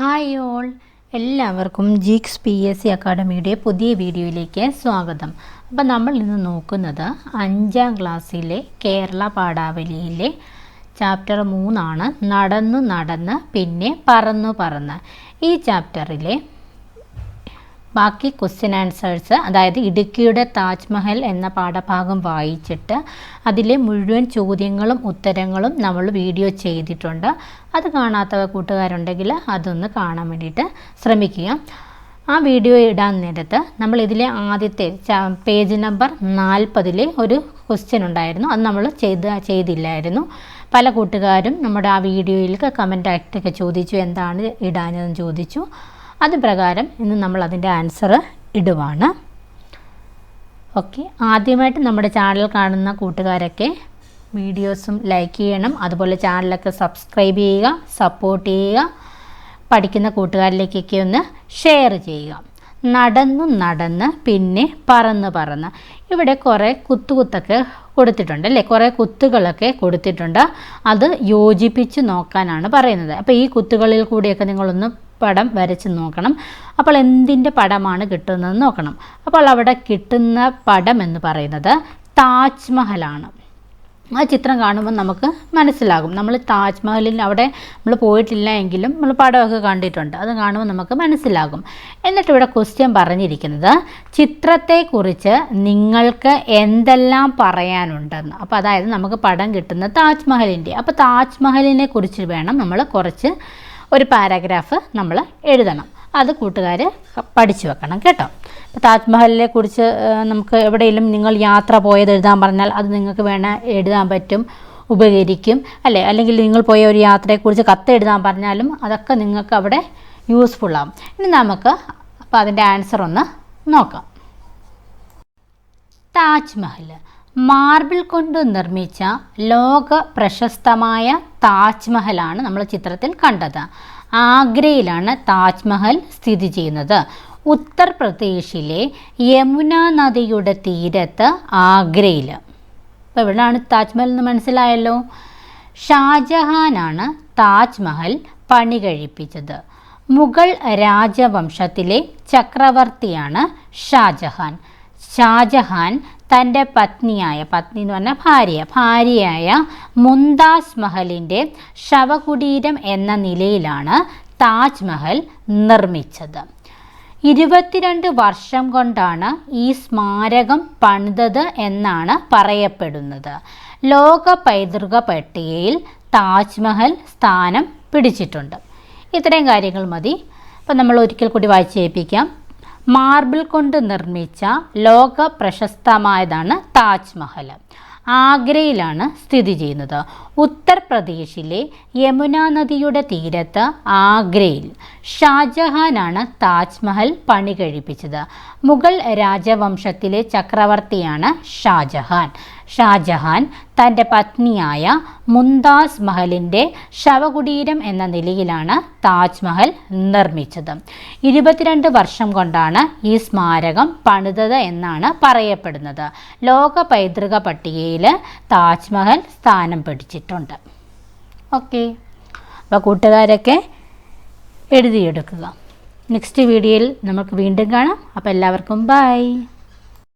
Hi all. എല്ലാവർക്കും Geeks P S C അക്കാഡമിയുടെ പുതിയ വീഡിയോയിലേക്ക് സ്വാഗതം. അപ്പം നമ്മൾ ഇന്ന് നോക്കുന്നത് അഞ്ചാം ക്ലാസ്സിലെ കേരള പാഠാവലിയിലെ ചാപ്റ്റർ മൂന്നാണ് നടന്നു നടന്ന് പിന്നെ പറന്നു പറന്ന്. ഈ ചാപ്റ്ററിലെ ബാക്കി ക്വസ്റ്റ്യൻ ആൻസേഴ്സ് അതായത് ഇടുക്കിയുടെ താജ്മഹൽ എന്ന പാഠഭാഗം വായിച്ചിട്ട് അതിലെ മുഴുവൻ ചോദ്യങ്ങളും ഉത്തരങ്ങളും നമ്മൾ വീഡിയോ ചെയ്തിട്ടുണ്ട്. അത് കാണാത്ത കൂട്ടുകാരുണ്ടെങ്കിൽ അതൊന്ന് കാണാൻ വേണ്ടിയിട്ട് ശ്രമിക്കുക. ആ വീഡിയോ ഇടാൻ നേരത്ത് നമ്മൾ ഇതിലെ ആദ്യത്തെ പേജ് നമ്പർ നാൽപ്പതിലെ ഒരു ക്വസ്റ്റ്യൻ ഉണ്ടായിരുന്നു. അത് നമ്മൾ ചെയ്ത് ചെയ്തില്ലായിരുന്നു. പല കൂട്ടുകാരും നമ്മുടെ ആ വീഡിയോയിലൊക്കെ കമന്റ് ആയിട്ടൊക്കെ ചോദിച്ചു എന്താണ് ഇടാനെന്ന് ചോദിച്ചു. അത് പ്രകാരം ഇന്ന് നമ്മൾ അതിന്റെ ആൻസർ ഇടുവാണ്. ഓക്കെ ആദ്യമായിട്ട് നമ്മുടെ ചാനൽ കാണുന്ന കൂട്ടുകാരൊക്കെ വീഡിയോസും ലൈക്ക് ചെയ്യണം. അതുപോലെ ചാനലൊക്കെ സബ്സ്ക്രൈബ് ചെയ്യുക സപ്പോർട്ട് ചെയ്യുക പഠിക്കുന്ന കൂട്ടുകാരിലേക്കൊക്കെ ഒന്ന് ഷെയർ ചെയ്യുക. നടന്നു നടന്ന് പിന്നെ പറന്ന് പറന്ന്. ഇവിടെ കുറേ കുത്തുകുത്തൊക്കെ കൊടുത്തിട്ടുണ്ട് അല്ലേ? കുറേ കുത്തുകളൊക്കെ കൊടുത്തിട്ടുണ്ട്. അത് യോജിപ്പിച്ച് നോക്കാനാണ് പറയുന്നത്. അപ്പോൾ ഈ കുത്തുകളിൽ കൂടിയൊക്കെ നിങ്ങളൊന്ന് പടം വരച്ച് നോക്കണം. അപ്പോൾ എന്തിന്റെ പടമാണ് കിട്ടുന്നതെന്ന് നോക്കണം. അപ്പോൾ അവിടെ കിട്ടുന്ന പടം എന്ന് പറയുന്നത് താജ്മഹലാണ്. ആ ചിത്രം കാണുമ്പോൾ നമുക്ക് മനസ്സിലാകും. നമ്മൾ താജ്മഹലിൽ അവിടെ നമ്മൾ പോയിട്ടില്ല എങ്കിലും നമ്മൾ പടമൊക്കെ കണ്ടിട്ടുണ്ട്. അത് കാണുമ്പോൾ നമുക്ക് മനസ്സിലാകും. എന്നിട്ട് ഇവിടെ ക്വസ്റ്റ്യൻ പറഞ്ഞിരിക്കുന്നത് ചിത്രത്തെക്കുറിച്ച് നിങ്ങൾക്ക് എന്തെല്ലാം പറയാനുണ്ടെന്ന്. അപ്പോൾ അതായത് നമുക്ക് പടം കിട്ടുന്ന താജ്മഹലിന്റെ. അപ്പോൾ താജ്മഹലിനെ കുറിച്ച് വേണം നമ്മൾ കുറച്ച് ഒരു പാരാഗ്രാഫ് നമ്മൾ എഴുതണം. അത് കൂട്ടുകാർ പഠിച്ചു വെക്കണം കേട്ടോ. ഇപ്പോൾ താജ്മഹലിനെ കുറിച്ച് നമുക്ക് എവിടെയെങ്കിലും നിങ്ങൾ യാത്ര പോയത് എഴുതാൻ പറഞ്ഞാൽ അത് നിങ്ങൾക്ക് വേണേൽ എഴുതാൻ പറ്റും ഉപകരിക്കും അല്ലേ? അല്ലെങ്കിൽ നിങ്ങൾ പോയ ഒരു യാത്രയെക്കുറിച്ച് കത്ത് എഴുതാൻ പറഞ്ഞാലും അതൊക്കെ നിങ്ങൾക്ക് അവിടെ യൂസ്ഫുള്ളാകും ഇനി നമുക്ക് അപ്പോൾ അതിന്റെ ആൻസർ ഒന്ന് നോക്കാം. താജ്മഹൽ മാർബിൾ കൊണ്ട് നിർമ്മിച്ച ലോക പ്രശസ്തമായ താജ്മഹലാണ് നമ്മൾ ചിത്രത്തിൽ കണ്ടത്. ആഗ്രയിലാണ് താജ്മഹൽ സ്ഥിതി ചെയ്യുന്നത്. ഉത്തർപ്രദേശിലെ യമുന നദിയുടെ തീരത്ത് ആഗ്രയിൽ അപ്പോൾ എവിടെയാണ് താജ്മഹൽ എന്ന് മനസ്സിലായല്ലോ? ഷാജഹാനാണ് താജ്മഹൽ പണി കഴിപ്പിച്ചത്. മുഗൾ രാജവംശത്തിലെ ചക്രവർത്തിയാണ് ഷാജഹാൻ. ഷാജഹാൻ തന്റെ പത്നിയായ പത്നി എന്ന് പറഞ്ഞാൽ ഭാര്യ ഭാര്യയായ മുന്താസ് മഹലിന്റെ ശവകുടീരം എന്ന നിലയിലാണ് താജ്മഹൽ നിർമ്മിച്ചത്. ഇരുപത്തിരണ്ട് വർഷം കൊണ്ടാണ് ഈ സ്മാരകം പണിതത് എന്നാണ് പറയപ്പെടുന്നത്. ലോക പൈതൃക പട്ടികയിൽ താജ്മഹൽ സ്ഥാനം പിടിച്ചിട്ടുണ്ട്. ഇത്രയും കാര്യങ്ങൾ മതി. അപ്പം നമ്മൾ ഒരിക്കൽ കൂടി വായിച്ച് മാർബിൾ കൊണ്ട് നിർമ്മിച്ച ലോക പ്രശസ്തമായതാണ് താജ്മഹൽ ആഗ്രയിലാണ് സ്ഥിതി ചെയ്യുന്നത്. ഉത്തർപ്രദേശിലെ യമുന നദിയുടെ തീരത്ത് ആഗ്രയിൽ ഷാജഹാനാണ് താജ്മഹൽ പണി കഴിപ്പിച്ചത്. മുഗൾ രാജവംശത്തിലെ ചക്രവർത്തിയാണ് ഷാജഹാൻ. ഷാജഹാൻ തന്റെ പത്നിയായ മുന്താസ് മഹലിന്റെ ശവകുടീരം എന്ന നിലയിലാണ് താജ്മഹൽ നിർമ്മിച്ചത്. ഇരുപത്തിരണ്ട് വർഷം കൊണ്ടാണ് ഈ സ്മാരകം പണിതത് എന്നാണ് പറയപ്പെടുന്നത്. ലോക പൈതൃക പട്ടികയിൽ താജ്മഹൽ സ്ഥാനം പിടിച്ചിട്ടുണ്ട്. ഓക്കെ. അപ്പോൾ കൂട്ടുകാരൊക്കെ എഴുതിയെടുക്കുക. നെക്സ്റ്റ് വീഡിയോയിൽ നമുക്ക് വീണ്ടും കാണാം. അപ്പോൾ എല്ലാവർക്കും ബൈ